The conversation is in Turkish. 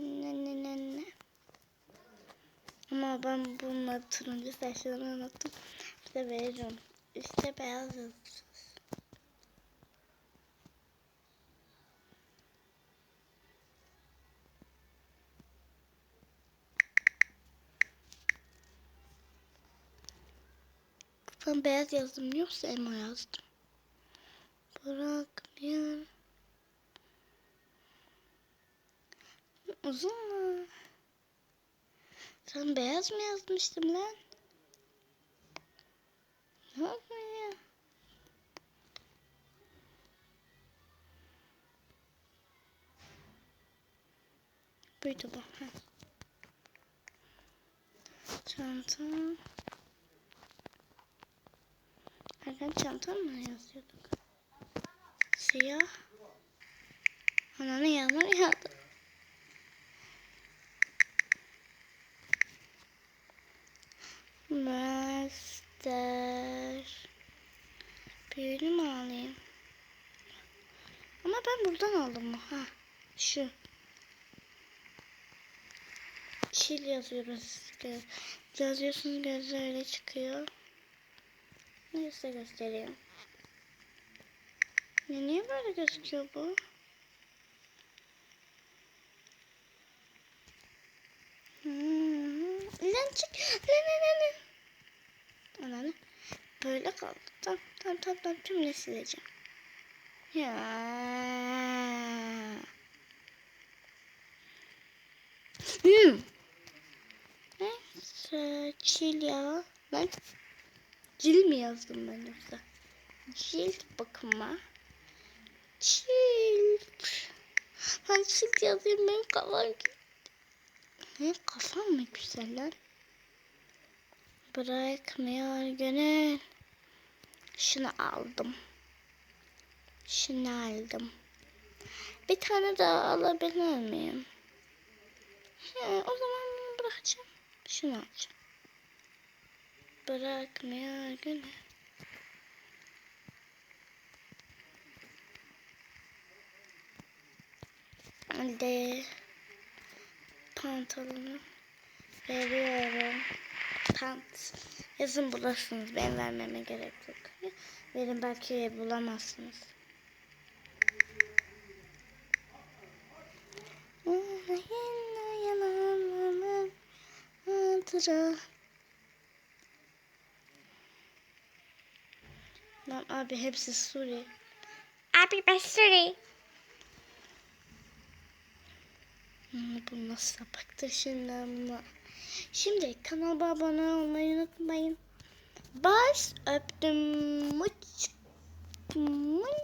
Ne ne ne ne. Ama ben bununla turuncu saçlarını unuttum. Size veririm. Üstte beyaz yazmışız. Ben beyaz yazdım yoksa elma yazdım. Bırakmayan. Uzun mu? Sen beyaz mı yazmıştım lan? Ne yapıyor? Buydu bu. Ha. Çanta. Nereden çanta mı yazıyorduk? Siyah. Ananı yağmur yağdı. Büyülü mü alayım? Ama ben buradan aldım. Ha, şu. Çil yazıyoruz. Yazıyorsunuz gözü öyle çıkıyor. Neyse göstereyim. Ya niye böyle gözüküyor bu? Hmm. Lan çık. Lan lan lan. Böyle kaldı. Tamam tamam tamam tamam. Tümünü sileceğim. Ya. Hmm. Neyse. Çil ya. Lan. Cil mi yazdım ben yoksa? Cilt bakıma. Cilt. Ben cilt yazayım benim kafam gitti. Ne kafam mı güzel lan? Bırakmıyor gönül. Şunu aldım. Şunu aldım. Bir tane daha alabilir miyim? He, o zaman bunu bırakacağım. Şunu alacağım. Bırakmıyor gönül. Halde pantolonu veriyorum. Pant. Yazın bulursunuz. Ben vermeme gerek yok. Verin belki bulamazsınız. Hatıra. Lan abi hepsi Suri. Abi ben Suri. Bu nasıl sapaktır şimdi ama. Şimdi kanalıma abone olmayı unutmayın. Baş öptüm. Muç. Muç.